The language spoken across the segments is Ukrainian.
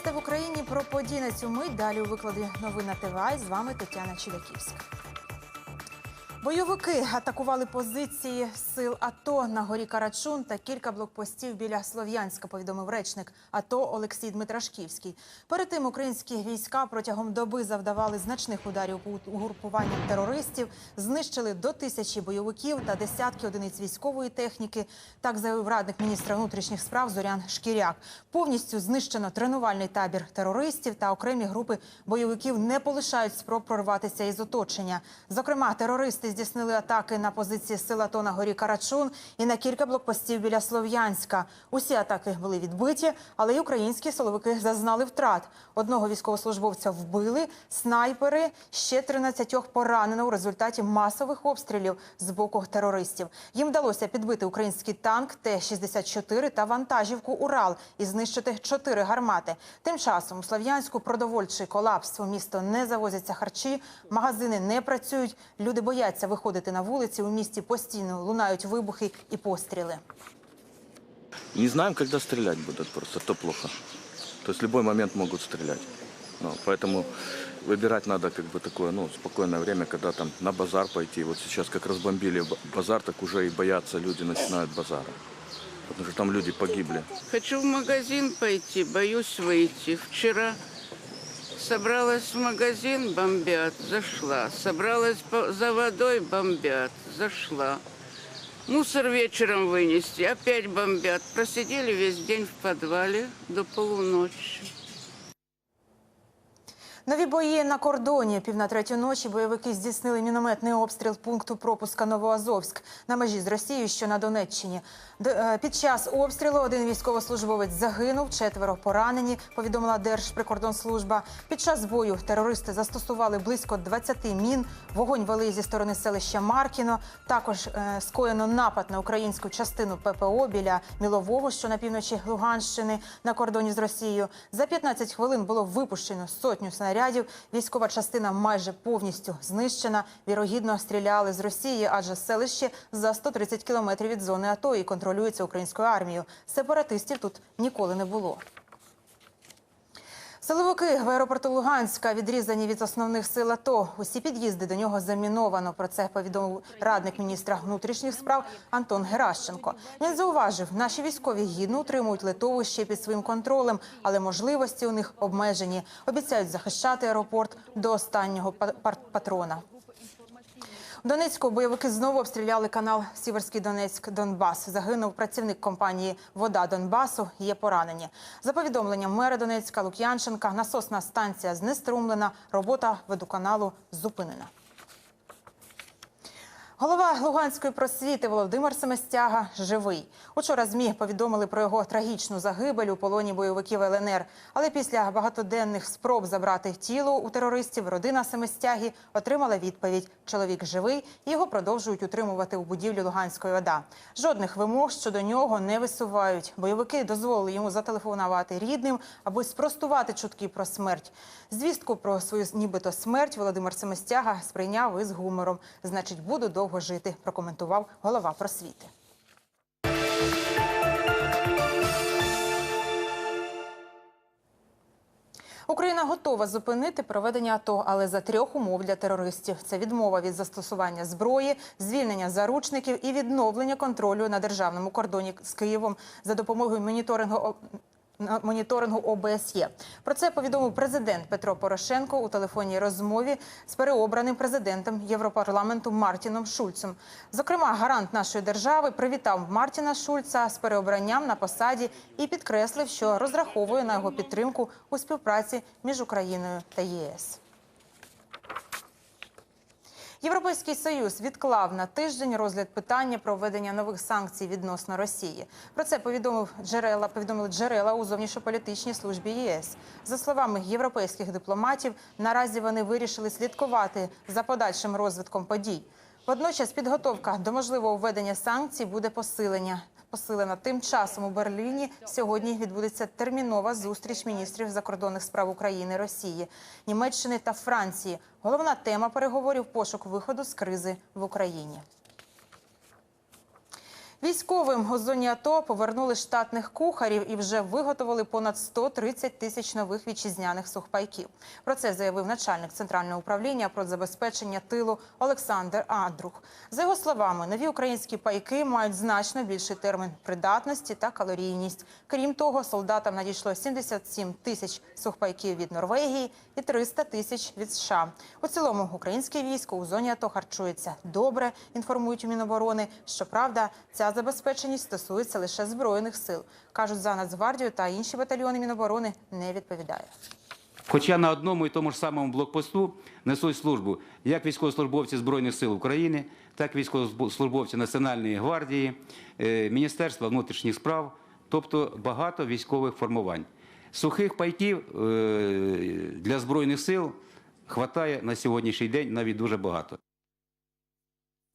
11 в Україні про події на цю мить. Далі у викладі новин ТВА. З вами Тетяна Чудаківська. Бойовики атакували позиції сил АТО на горі Карачун та кілька блокпостів біля Слов'янська, повідомив речник АТО Олексій Дмитрашківський. Перед тим українські війська протягом доби завдавали значних ударів по угрупуванням терористів, знищили до тисячі бойовиків та десятки одиниць військової техніки. Так заявив радник міністра внутрішніх справ Зорян Шкіряк. Повністю знищено тренувальний табір терористів та окремі групи бойовиків не полишають спроб прорватися із оточення. Зокрема, терористи здійснили атаки на позиції сил АТО на горі Карачун і на кілька блокпостів біля Слов'янська. Усі атаки були відбиті, але й українські силовики зазнали втрат. Одного військовослужбовця вбили, снайпери ще 13 поранено у результаті масових обстрілів з боку терористів. Їм вдалося підбити український танк Т-64 та вантажівку Урал і знищити чотири гармати. Тим часом у Слов'янську продовольчий колапс. У місто не завозяться харчі, магазини не працюють. Люди бояться виходити на вулиці. У місті постійно лунають вибухи і постріли. Не знаем, когда стрелять будут просто, то плохо. То есть в любой момент могут стрелять. Ну, поэтому выбирать надо как бы такое, ну, спокойное время, когда там на базар пойти. Вот сейчас как разбомбили б- базар, так уже и боятся люди начинают базара. Потому что там люди погибли. Хочу в магазин пойти, боюсь выйти. Вчера собралась в магазин, бомбят, зашла. Собралась за водой, бомбят, зашла. Мусор вечером вынести, опять бомбят. Просидели весь день в подвале до полуночи. Нові бої на кордоні. Пів на третю ночі бойовики здійснили мінометний обстріл пункту пропуска Новоазовськ на межі з Росією, що на Донеччині. Е, Під час обстрілу один військовослужбовець загинув, четверо поранені. Повідомила Держприкордонслужба. Під час бою терористи застосували близько 20 мін. Вогонь вели зі сторони селища Маркіно. Також е, скоєно напад на українську частину ППО біля Мілового, що на півночі Луганщини на кордоні з Росією. За 15 хвилин було випущено сотню снарядів. Військова частина майже повністю знищена. Вірогідно стріляли з Росії, адже селище за 130 кілометрів від зони АТО і контролюється українською армією. Сепаратистів тут ніколи не було. Силовики в аеропорту Луганська відрізані від основних сил АТО. Усі під'їзди до нього заміновано. Про це повідомив радник міністра внутрішніх справ Антон Геращенко. Він зауважив, наші військові гідно утримують литовище під своїм контролем, але можливості у них обмежені. Обіцяють захищати аеропорт до останнього па- патрона. У Донецьку бойовики знову обстріляли канал Сіверський Донецьк Донбас. Загинув працівник компанії Вода Донбасу. Є поранені. За повідомленням мера Донецька Лук'янченка, насосна станція знеструмлена. Робота водоканалу зупинена. Голова Луганської просвіти Володимир Семестяга живий. Учора ЗМІ повідомили про його трагічну загибель у полоні бойовиків ЛНР. Але після багатоденних спроб забрати тіло у терористів родина Семестяги отримала відповідь: чоловік живий, і його продовжують утримувати у будівлі Луганської ОДА. Жодних вимог щодо нього не висувають. Бойовики дозволили йому зателефонувати рідним, аби спростувати чутки про смерть. Звістку про свою нібито смерть Володимир Семестяга сприйняв із гумором. Значить, буду довго жити. Прокоментував голова просвіти. Україна готова зупинити проведення АТО, але за трьох умов для терористів: це відмова від застосування зброї, звільнення заручників і відновлення контролю на державному кордоні з Києвом за допомогою моніторингу. Моніторингу ОБСЄ. Про це повідомив президент Петро Порошенко у телефонній розмові з переобраним президентом Європарламенту Мартіном Шульцем. Зокрема, гарант нашої держави привітав Мартіна Шульца з переобранням на посаді і підкреслив, що розраховує на його підтримку у співпраці між Україною та ЄС. Європейський союз відклав на тиждень розгляд питання про введення нових санкцій відносно Росії. Про це повідомив джерела. Повідомили джерела у зовнішньополітичній службі ЄС. За словами європейських дипломатів, наразі вони вирішили слідкувати за подальшим розвитком подій. Водночас підготовка до можливого введення санкцій буде посилення. Посилена тим часом у Берліні сьогодні відбудеться термінова зустріч міністрів закордонних справ України, Росії, Німеччини та Франції. Головна тема переговорів пошук виходу з кризи в Україні. Військовим у зоні АТО повернули штатних кухарів і вже виготовили понад 130 тисяч нових вітчизняних сухпайків. Про це заявив начальник центрального управління про забезпечення тилу Олександр Адрух. За його словами, нові українські пайки мають значно більший термін придатності та калорійність. Крім того, солдатам надійшло 77 тисяч сухпайків від Норвегії і 300 тисяч від США. У цілому українське військо у зоні АТО харчується добре. Інформують у Міноборони. Щоправда, ця забезпеченість стосується лише збройних сил. кажуть, за Нацгвардію та інші батальйони Міноборони не відповідає. Хоча на одному і тому ж самому блокпосту несуть службу як військовослужбовці Збройних сил України, так і військовослужбовці Національної гвардії, е, Міністерства внутрішніх справ, тобто багато військових формувань. Сухих пайків е, для Збройних сил хватає на сьогоднішній день навіть дуже багато.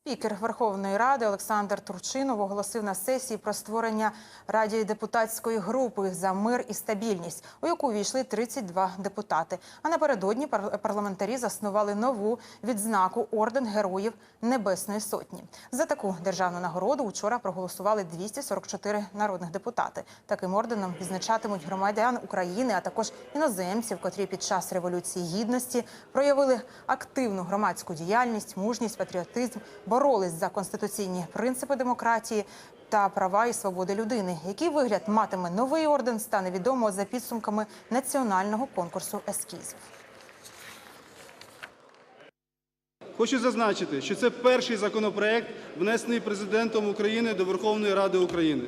Спікер Верховної Ради Олександр Турчинов оголосив на сесії про створення радіодепутатської групи за мир і стабільність, у яку війшли 32 депутати. А напередодні пар- парламентарі заснували нову відзнаку орден Героїв Небесної Сотні. За таку державну нагороду учора проголосували 244 народних депутати. Таким орденом відзначатимуть громадян України, а також іноземців, котрі під час революції гідності проявили активну громадську діяльність, мужність, патріотизм, боролись за конституційні принципи демократії та права і свободи людини. Який вигляд матиме новий орден, стане відомо за підсумками національного конкурсу ескізів. Хочу зазначити, що це перший законопроект, внесений президентом України до Верховної Ради України.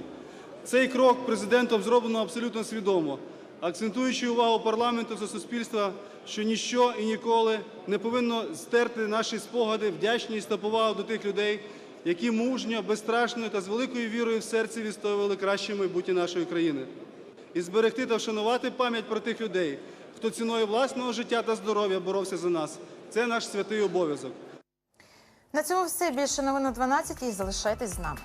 Цей крок президентом зроблено абсолютно свідомо, акцентуючи увагу парламенту та суспільства, що ніщо і ніколи не повинно стерти наші спогади, вдячність та повагу до тих людей, які мужньо, безстрашно та з великою вірою в серці відстоювали краще майбутнє нашої країни. І зберегти та вшанувати пам'ять про тих людей, хто ціною власного життя та здоров'я боровся за нас. Це наш святий обов'язок. На цьому все більше новин о 12 і залишайтесь з нами.